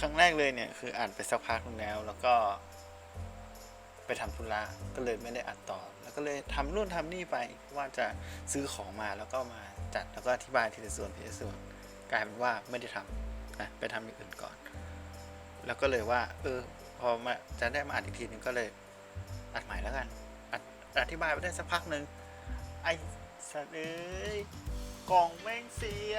ครั้งแรกเลยเนี่ยคืออ่านไปสักพักนึงแล้ว แล้วก็ไปทำธุระก็เลยไม่ได้อัดต่อ แล้วก็เลยทำนู่นทำนี่ไปว่าจะซื้อของมาแล้วก็มาจัดแล้วก็อธิบายทีละส่วนทีละส่วนกลายเป็นว่าไม่ได้ทำนะไปทำอย่างอื่นก่อน แล้วก็เลยว่า เออ พอมาจะได้มาอัดอีกทีนึงก็เลยอัดใหม่แล้วกันอัดอธิบายไปได้สักพักหนึ่งไอ้สัตว์เอ้ยกล่องแม่งเสีย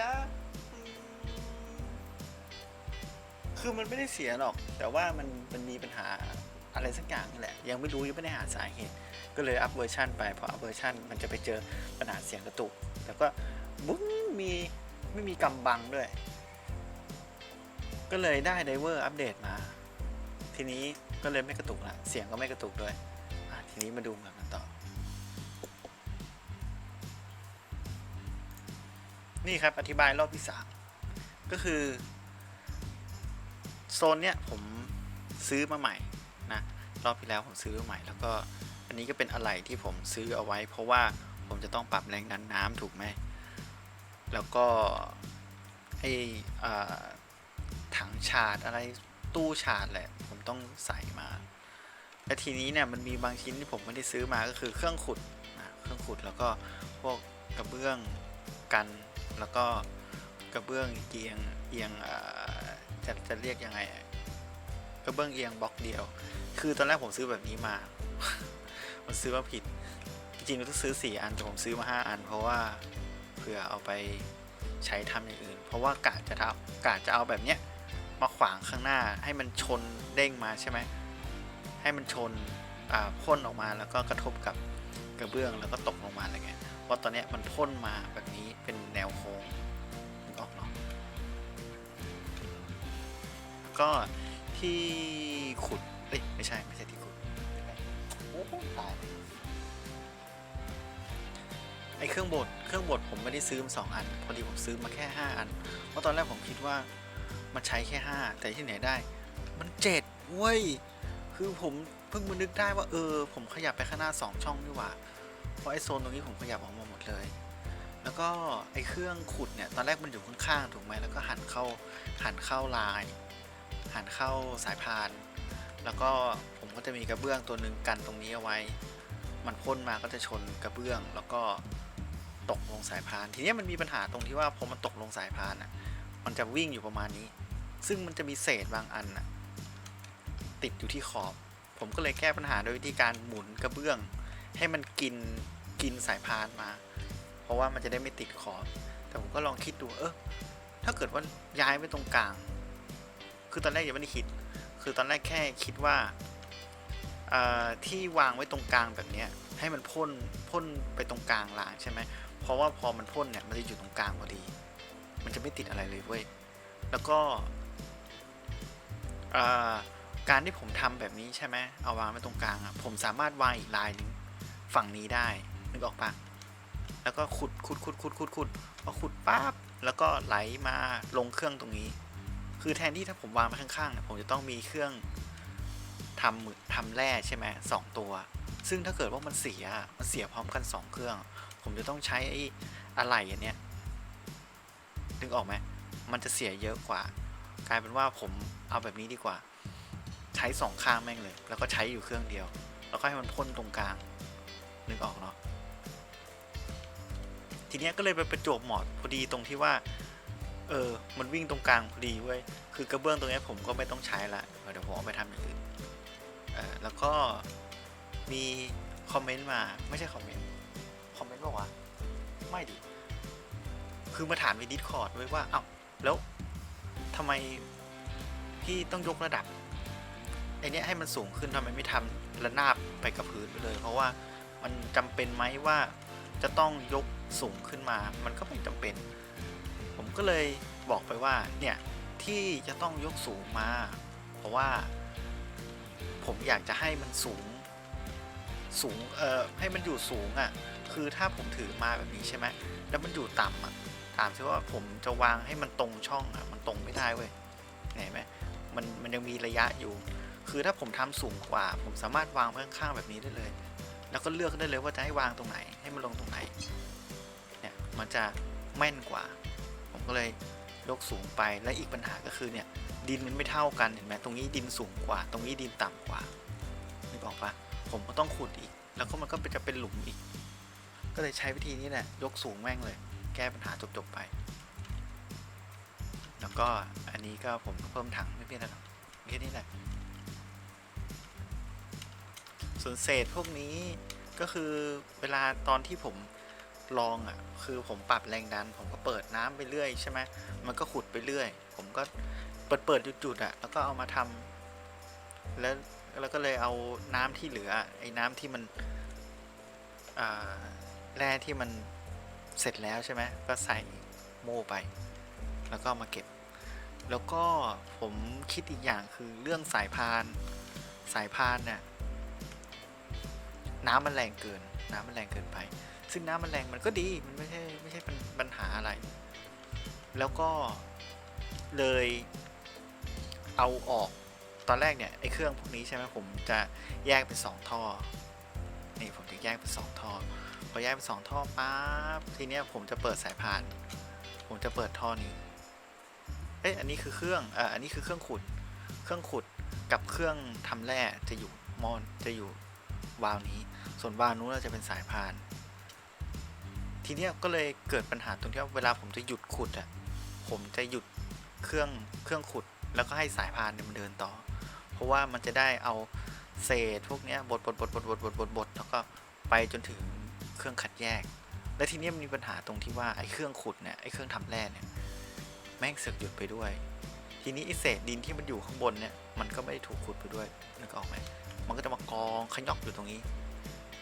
คือมันไม่ได้เสียหรอก แต่ว่ามันมันมีปัญหาอะไรสักอย่างนี่แหละ ยังไม่รู้ยังไม่ได้หาสาเหตุ ก็เลยอัพเวอร์ชันไปพออัพเวอร์ชันมันจะไปเจอปัญหาเสียงกระตุก แล้วก็บุ้งมีไม่มีกำบังด้วย ก็เลยได้ไดเวอร์อัปเดตมา ทีนี้ก็เลยไม่กระตุกละเสียงก็ไม่กระตุกด้วยทีนี้มาดูกันต่อ นี่ครับอธิบายรอบที่สามก็คือ โซนเนี้ยผมซื้อมาใหม่นะรอบที่แล้วผมซื้อมาใหม่ แล้วก็อันนี้ก็เป็นอะไรที่ผมซื้อเอาไว้ เพราะว่าผมจะต้องปรับแรงดันน้ำถูกไหมแล้วก็ไอถังชาร์จอะไรตู้ชาร์จแหละ ผมต้องใส่มา และทีนี้เนี่ยมันมีบางชิ้นที่ผมไม่ได้ซื้อมาก็คือเครื่องขุดนะเครื่องขุดแล้วก็พวกกระเบื้องกันแล้วก็กระเบื้องเอียงเอียงอ จะจะเรียกยังไงกระเบื้องเอียงบล็อกเดียว คือตอนแรกผมซื้อแบบนี้มา มันซื้อมาผิด จริงๆเราต้องซื้อ 4 อันแต่ผมซื้อมา 5 อัน เพราะว่าเผื่อเอาไปใช้ทำอย่างอื่น เพราะว่ากะจะทำกะจะเอาแบบเนี้ยมาขวางข้างหน้าให้มันชนเด้งมาใช่ไหมให้มันชนพ่นออกมาแล้วก็กระทบกับกระเบื้องแล้วก็ตกลงมาอะไรเงี้ยเพราะตอนเนี้ยมันพ่นมาแบบนี้เป็นแนวโค้ง ก็ที่ขุด เอ้ย ไม่ใช่ ไม่ใช่ที่ขุดโอ้ตายไอเครื่องบด เครื่องบดผมไม่ได้ซื้อมาสองอัน พอดีผมซื้อมาแค่ 5 อัน เพราะตอนแรกผมคิดว่ามันใช้แค่ 5 แต่ที่ไหนได้ มันเจ็ดเว้ย คือผมเพิ่งมานึกได้ว่าเออ ผมขยับไปข้างหน้า 2 ช่องนี่หว่า เพราะไอโซนตรงนี้ผมขยับออกมาหมดเลย แล้วก็ไอเครื่องขุดเนี่ย ตอนแรกมันอยู่ข้างๆถูกไหมแล้วก็หันเข้าหันเข้าลาย หันเข้าสายพาน แล้วก็ผมก็จะมีกระเบื้องตัวหนึ่งกันตรงนี้เอาไว้ มันพ่นมาก็จะชนกระเบื้อง แล้วก็ตกลงสายพาน ทีนี้มันมีปัญหาตรงที่ว่าพอมันตกลงสายพานอะ มันจะวิ่งอยู่ประมาณนี้ ซึ่งมันจะมีเศษบางอันน่ะติดอยู่ที่ขอบ ผมก็เลยแก้ปัญหาโดยวิธีการหมุนกระเบื้อง ให้มันกินกินสายพานมา เพราะว่ามันจะได้ไม่ติดขอบ แต่ผมก็ลองคิดดูเออถ้าเกิดว่าย้ายไปตรงกลาง คือตอนแรกยังไม่ได้คิด คือตอนแรกแค่คิดว่าที่วางไว้ตรงกลางแบบนี้ให้มันพ่นพ่นไปตรงกลางรางใช่ไหมเพราะว่าพอมันพ่นเนี่ยมันจะอยู่ตรงกลางพอดี มันจะไม่ติดอะไรเลยเว้ย แล้วก็การที่ผมทำแบบนี้ใช่ไหมเอาวางไว้ตรงกลางอะผมสามารถวางอีกลายหนึงฝั่งนี้ได้นึกออกปะแล้วก็ขุดขุดขุดขุดขุดขุดพอขุดปั๊บแล้วก็ไหลมาลงเครื่องตรงนี้ คือแทนที่ถ้าผมวางไว้ข้างๆเนี่ยผมจะต้องมีเครื่องทำหมึกทำแร่ใช่ไหมสองตัว ซึ่งถ้าเกิดว่ามันเสียมันเสียพร้อมกันสองเครื่อง ผมจะต้องใช้ไอ้อะไรอันเนี้ยนึกออกไหมมันจะเสียเยอะกว่า กลายเป็นว่าผมเอาแบบนี้ดีกว่า ใช้สองข้างแม่งเลย แล้วก็ใช้อยู่เครื่องเดียว แล้วก็ให้มันพ่นตรงกลางนึกออกเนาะทีเนี้ยก็เลยไปประจวบเหมาะพอดีตรงที่ว่า เออ มันวิ่งตรงกลางพอดีเว้ย คือกระเบื้องตรงนี้ผมก็ไม่ต้องใช้ละ เดี๋ยวผมเอาไปทำอย่างอื่นเออแล้วก็มีคอมเมนต์มาไม่ใช่คอมเมนต์ คอมเมนต์บอกว่าไม่ดิ คือมาถามในดิสคอร์ดไว้ว่า เอ้า แล้วทำไมพี่ต้องยกระดับไอเนี้ยให้มันสูงขึ้นทำไมไม่ทำระนาบไปกับพื้นไปเลย เพราะว่ามันจำเป็นไหมว่าจะต้องยกสูงขึ้นมา มันก็ไม่จำเป็น ก็เลยบอกไปว่าเนี่ยที่จะต้องยกสูงมา เพราะว่าผมอยากจะให้มันสูงสูงเอ่อให้มันอยู่สูงอะ่ะคือถ้าผมถือมาแบบนี้ใช่ไหมแล้วมันอยู่ต่ำอะถามซิว่าผมจะวางให้มันตรงช่องอะมันตรงไม่ได้เว้ยเห็นไหมมันมันยังมีระยะอยู่ คือถ้าผมทำสูงกว่า ผมสามารถวางข้างๆแบบนี้ได้เลย แล้วก็เลือกได้เลยว่าจะให้วางตรงไหนให้มันลงตรงไหนเนี่ยมันจะแม่นกว่า ก็เลยยกสูงไปและอีกปัญหาก็คือเนี่ยดินมันไม่เท่ากันเห็นไหมตรงนี้ดินสูงกว่า ตรงนี้ดินต่ำกว่านึกออกปะผมก็ต้องขุดอีก แล้วก็มันก็จะเป็นหลุมอีก ก็เลยใช้วิธีนี้แหละยกสูงแม่งเลย แก้ปัญหาจบๆไป แล้วก็อันนี้ก็ผมก็เพิ่มถังไม่เป็นไรหรอกแค่นี้แหละส่วนเศษพวกนี้ก็คือเวลาตอนที่ผม ลองอะคือผมปรับแรงดัน ผมก็เปิดน้ำไปเรื่อยใช่ไหมมันก็ขุดไปเรื่อย ผมก็เปิดเปิดจุดๆอะแล้วก็เอามาทำแล้วแล้วก็เลยเอาน้ำที่เหลือไอ้น้ำที่มันแร่ที่มันเสร็จแล้วใช่ไหมก็ใส่โม่ไป แล้วก็มาเก็บ แล้วก็ผมคิดอีกอย่างคือเรื่องสายพานสายพานเนี่ยน้ำมันแรงเกิน น้ำมันแรงเกินไป ซึ่งน้ำมันแรงมันก็ดีมันไม่ใช่ไม่ใช่ปัญหาอะไร แล้วก็เลยเอาออกตอนแรกเนี่ยไอ้เครื่องพวกนี้ใช่ไหมผมจะแยกเป็นสองท่อนี่ผมจะแยกเป็นสองท่อพอแยกเป็นสองท่อปั๊บทีเนี้ยผมจะเปิดสายพาน ผมจะเปิดท่อนี้เอ้ยอันนี้คือเครื่องอ่าอันนี้คือเครื่องขุดเครื่องขุดกับเครื่องทำแร่จะอยู่มอนจะอยู่วาล์วนี้ ส่วนวาล์วนู้นจะเป็นสายพาน ทีเนี้ยก็เลยเกิดปัญหาตรงที่ว่าเวลาผมจะหยุดขุดอะผมจะหยุดเครื่องเครื่องขุด แล้วก็ให้สายพานเนี่ยมันเดินต่อ เพราะว่ามันจะได้เอาเศษพวกเนี้ยบดบดบดบดบดบดบดบดแล้วก็ไปจนถึงเครื่องขัดแยก และทีนี้มันมีปัญหาตรงที่ว่าไอ้เครื่องขุดเนี่ยไอ้เครื่องทำแร่เนี่ยแม่งเสึกหยุดไปด้วย ทีนี้ไอ้เศษดินที่มันอยู่ข้างบนเนี่ยมันก็ไม่ได้ถูกขุดไปด้วยนึกออกไหมมันก็จะมากองขยอกอยู่ตรงนี้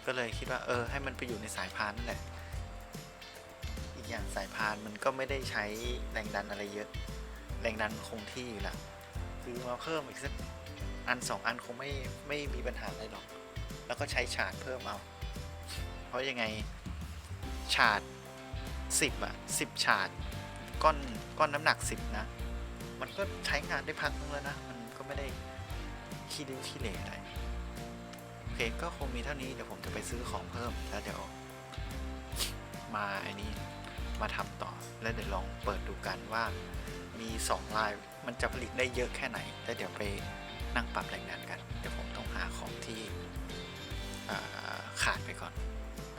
ก็เลยคิดว่าเออให้มันไปอยู่ในสายพานนั่นแหละ อย่างสายพานมันก็ไม่ได้ใช้แรงดันอะไรเยอะ แรงดันคงที่อยู่ล้วคือมาเพิ่มอีกสักอันสองอันคงไม่ไม่มีปัญหาอะไรหรอก แล้วก็ใช้ฉาดเพิ่มเอา เพราะยังไงฉาดสิบอะสิบฉาดก้อนก้อนน้ำหนักสิบนะ มันก็ใช้งานได้พักนึงแล้วนะ มันก็ไม่ได้ขี้ริ้วขี้เหร่อะไรโอเคก็คงมีเท่านี้เดี๋ยวผมจะไปซื้อของเพิ่มแล้วเดี๋ยวมาไอ้นี้ มาทำต่อ แล้วเดี๋ยวลองเปิดดูกันว่ามี 2 ลายมันจะผลิตได้เยอะแค่ไหนแล้วเดี๋ยวไปนั่งปรับแรงดันกัน เดี๋ยวผมต้องหาของที่ขาดไปก่อน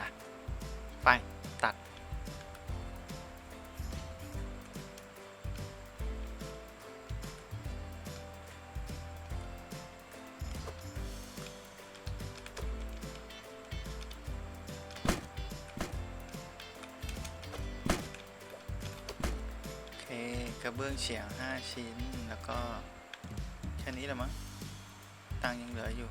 นะไป ระเบื้องเฉียง 5 ชิ้น แล้วก็ แค่นี้แหละมั้ง ตังยังเหลืออยู่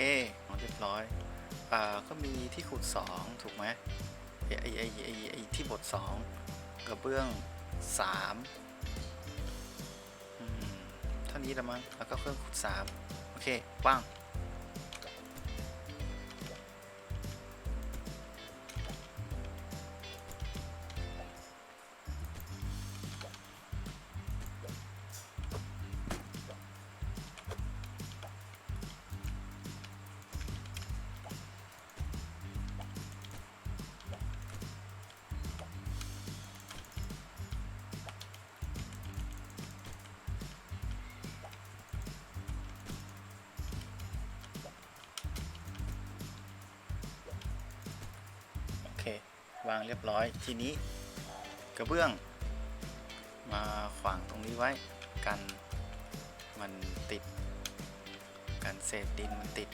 เคเอาเรียบร้อยอ่าก็มีที่ขุด 2 ถูกไหมไอไอไอไอไอที่บด2กระเบื้อง3อืมเท่านี้ละมั้งแล้วก็เครื่องขุด 3 โอเคว่าง วางเรียบร้อยทีนี้กระเบื้อง มาขวางตรงนี้ไว้กันมันติด กันเศษดินมันติด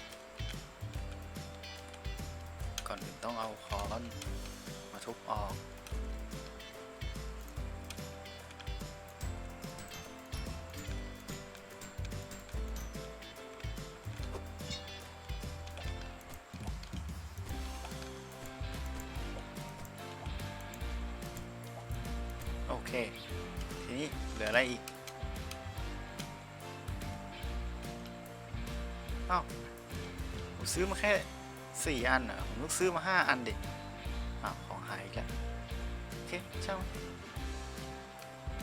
ก่อนอื่นต้องเอาค้อนมาทุบออก เค ทีนี้เหลืออะไรอีกเอ้าผมซื้อมาแค่สี่อันเหรอผมต้องซื้อมาห้าอันดิอ้าวของหายอีกแล้วโอเคช่างมัน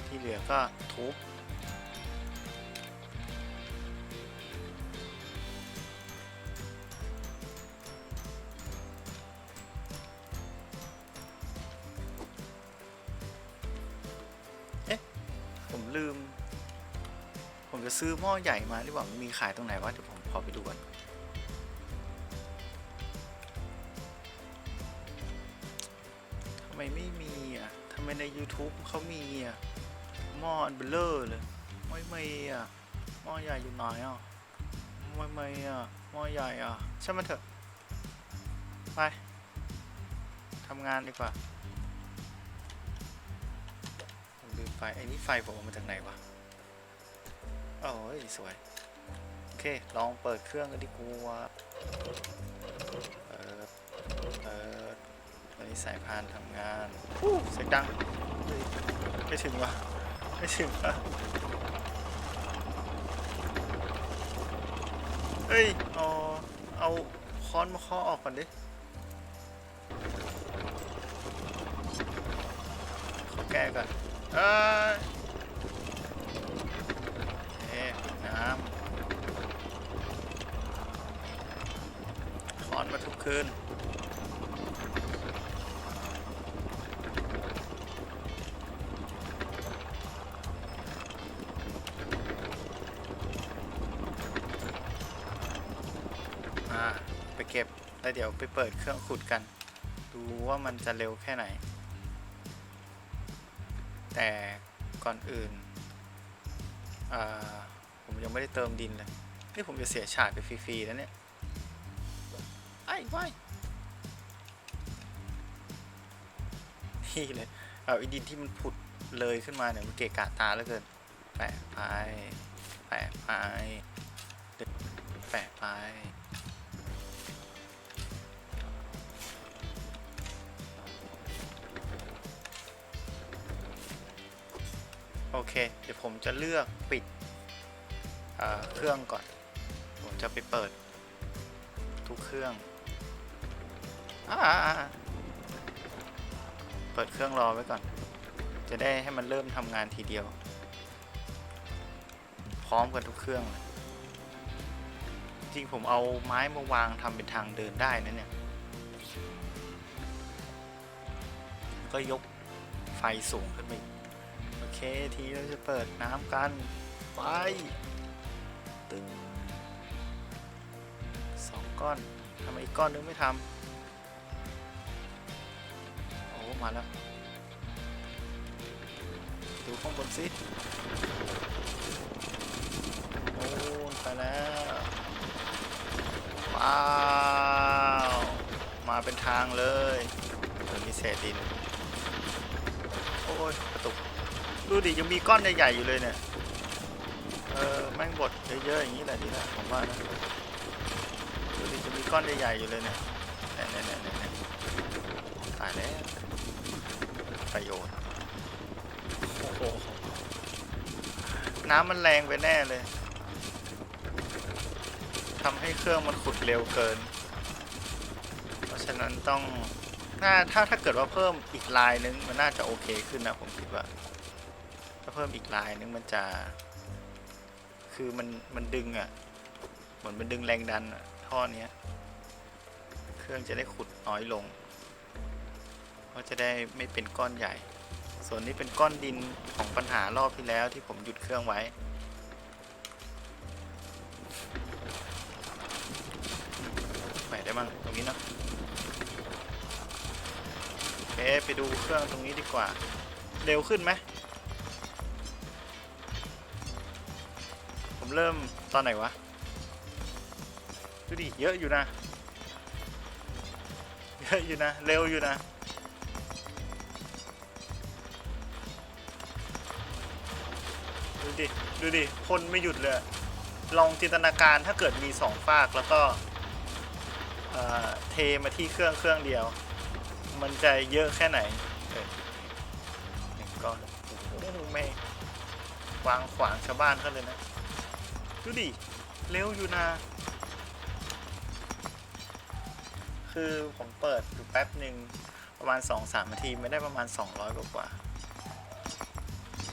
ที่เหลือก็ทุบ ผมจะซื้อหม้อใหญ่มาหรือเปล่ามีขายตรงไหนวะเดี๋ยวผมขอไปดูก่อนทำไมไม่มีอะทำไมใน YouTube เขามีอะหม้ออันเบลเลอร์เลยไม่ไม่อะหม้อใหญ่อยู่ไหนอะไม่ไม่อะหม้อใหญ่อะใช่มันเถอะไปทำงานดีกว่าผมลืมไฟไอ้นี่ไฟผมเอามาจากไหนวะ โอ้ยสวย โอเค ลองเปิดเครื่องกันดีกว่าเปิดเปิดตอนนี้สายพานทำงานฮู้เสียงดังไม่ถึงวะไม่ถึงวะเฮ้ยเอาเอาค้อนมาเคาะออกก่อนดิขอแก้ก่อนเอ้ยเอ๊ะน้ำขอนมาทุก คืน อ่า ไปเก็บ แล้วเดี๋ยวไปเปิดเครื่องขุดกัน ดูว่ามันจะเร็วแค่ไหน แต่ก่อนอื่น อ่า ผมยังไม่ได้เติมดินเลย นี่ผมจะเสียฉาดไปฟรีๆแล้วเนี่ย ไอ้ไว้นี่เลย เอาไอ้ดินที่มันผุดเลยขึ้นมาเนี่ยมันเกะกะตาเหลือเกิน แปะไป แปะไป แปะไป โอเค เดี๋ยวผมจะเลือกปิดเครื่องก่อน ผมจะไปเปิดทุกเครื่อง อาเปิดเครื่องรอไว้ก่อน จะได้ให้มันเริ่มทำงานทีเดียว พร้อมกันทุกเครื่อง จริงผมเอาไม้มาวางทำเป็นทางเดินได้นะเนี่ย ก็ยกไฟสูงขึ้นไปโอเคทีเราจะเปิดน้ำกัน ไป ตึงสองก้อนทำไมอีกก้อนนึงไม่ทำ มาแล้ว ดูข้างบนสิโอ้ไปแล้ว ว้าว มาเป็นทางเลยเดี๋ยวมีเศษดิน โอ้ยกระตุก ดูดิ ยังมีก้อนใหญ่ๆอยู่เลยเนี่ย เออ แม่งบดเยอะๆอย่างนี้แหละดีล้วผมว่านะดูดิจะมีก้อนใหญ่ๆอยู่เลยเนี่ยเนี่ยเนี่ยเนี่ยเนี่ยตายแล้ว ประโยชน์ โอ้โหน้ำมันแรงไปแน่เลยทำให้เครื่องมันขุดเร็วเกิน เพราะฉะนั้นต้องถ้าถ้าถ้าเกิดว่าเพิ่มอีกลายนึงมันน่าจะโอเคขึ้นนะผมคิดว่า ถ้าเพิ่มอีกลายนึงมันจะ คือมันมันดึงอะ่ะ เหมือนมันดึงแรงดันอะท่อเนี้ย เครื่องจะได้ขุดน้อยลง เพราะจะได้ไม่เป็นก้อนใหญ่ ส่วนนี้เป็นก้อนดินของปัญหารอบที่แล้วที่ผมหยุดเครื่องไว้ไหนได้มั่งตรงนี้เนาะโอเคไปดูเครื่องตรงนี้ดีกว่า เร็วขึ้นไหมผมเริ่มตอนไหนวะดูดิเยอะอยู่นะเยอะอยู่นะ เร็วอยู่นะ ดูดิ ดูดิพ่นไม่หยุดเลย ลองจินตนาการถ้าเกิดมีสองฝากแล้วก็เทมาที่เครื่องเครื่องเดียว มันจะเยอะแค่ไหนเออหนึ่งก้อนโอ้โหไม่วางขวางชาวบ้านเขาเลยนะ ดูดิ เร็วอยู่นะคือผมเปิดอยู่แป๊บหนึ่งประมาณ 2-3นาที ไม่ได้ประมาณ 200 กว่า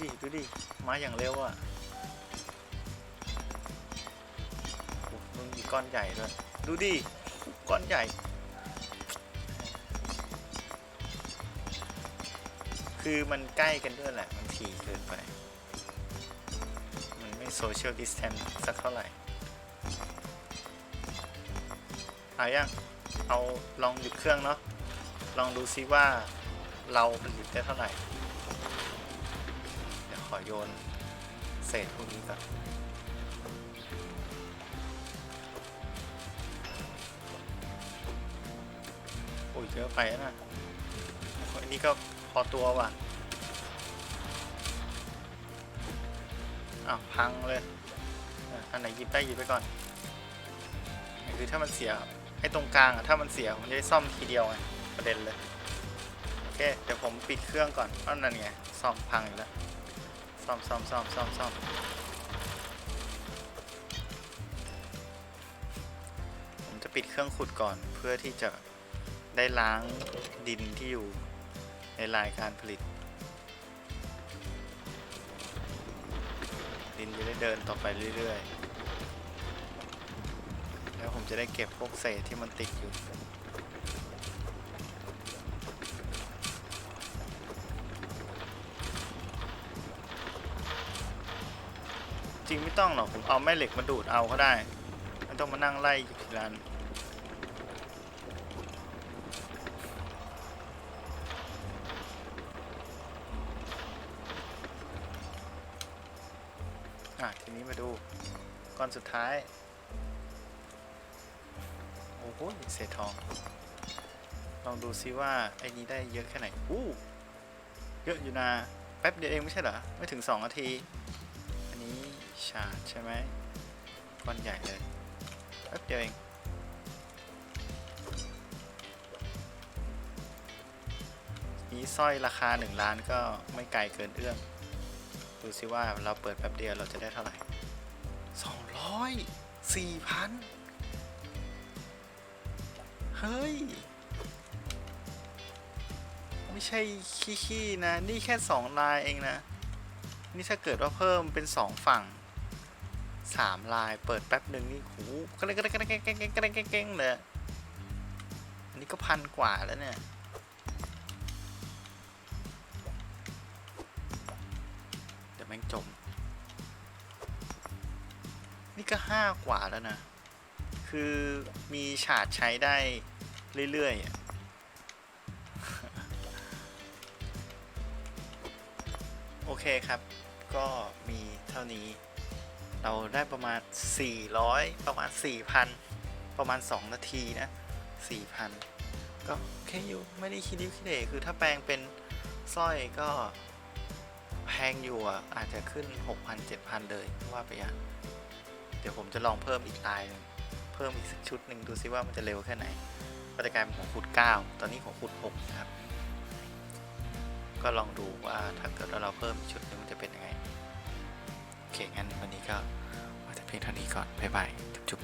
ดูดิดูดิมาอย่างเร็วอะมึงมีก้อนใหญ่ด้วยดูดิก้อนใหญ่คือมันใกล้กันด้วยแหละ มันถี่เกินไป มันไม่โซเชียลดิส a ทนสักเท่าไหร่เอายังเอาลองหยุดเครื่องเนาะ ลองดูซิว่าเราผลิตได้เท่าไหร่ โยนเศษพวกนี้ก่อนโอ้ยเยอะไปนะอันนี้ก็พอตัวว่ะอ้าวพังเลยอันไหนหยิบได้หยิบไปก่อน คือถ้ามันเสียไอ้ตรงกลางอะถ้ามันเสียผมจะได้ซ่อมทีเดียวไงประเด็นเลย โอเค เดี๋ยวผมปิดเครื่องก่อนเพราะนั่นไงซ่อมพังอีกแล้ว ซ่อมซ่อมซ่อมซ่อมซ่อมผมจะปิดเครื่องขุดก่อนเพื่อที่จะได้ล้างดินที่อยู่ในรายการผลิต ดินจะได้เดินต่อไปเรื่อยๆ แล้วผมจะได้เก็บพวกเศษที่มันติดอยู่ ริงไม่ต้องหรอกผมเอาแม่เหล็กมาดูดเอาก็ได้ไม่ต้องมานั่งไล่อยู่ที่ร้านอะทีนี้มาดูก้อนสุดท้ายโอ้โหเศษทอง ลองดูซิว่าไอ้นี้ได้เยอะแค่ไหนอู้เยอะอยู่นะแป๊บเดียวเองไม่ใช่เหรอ ไม่ถึง 2 นาที ชาใช่ไหมก้อนใหญ่เลยแป๊บเดียวเองนี้สร้อยราคา 1 ล้านก็ไม่ไกลเกินเอื้อมดูซิว่าเราเปิดแป๊บเดียวเราจะได้เท่าไหร่สองร้อยสี่พันเฮ้ย ไม่ใช่ขี้ๆนะ นี่แค่สองลายเองนะ นี่ถ้าเกิดว่าเพิ่มเป็นสองฝั่ง สามลายเปิดแป๊บหนึ่งนี่หูกระเด้งกระเด้งกระเด้งกระเด้งกระเด้งกระเด้งเลยอันนี้ก็พันกว่าแล้วเนี่ยเดี๋ยวแม่งจม นี่ก็ห้ากว่าแล้วนะ คือมีฉาดใช้ได้เรื่อยๆอะโอเคครับ ก็มีเท่านี้ เราได้ประมาณ 400 ประมาณ 4,000 ประมาณ 2 นาทีนะ 4,000 ก็โอเคอยู่ไม่ได้คิดดิ้วคิดเดคือถ้าแปลงเป็นสร้อยก็แพงอยู่อะอาจจะขึ้น 6,000 7,000 เลยว่าไปอย่างเดี๋ยวผมจะลองเพิ่มอีกลายหนึ่งเพิ่มอีกสักชุดหนึ่งดูซิว่ามันจะเร็วแค่ไหนก็จะกลายเป็นของขุด 9 ตอนนี้ของขุด 6 นะครับ ก็ลองดูว่าถ้าเกิดว่าเราเพิ่มชุดนึงมันจะเป็นยัง โอเคงั้นวันนี้ก็ว่าจะเพียงเท่านี้ก่อนบ๊ายบายจุ๊บ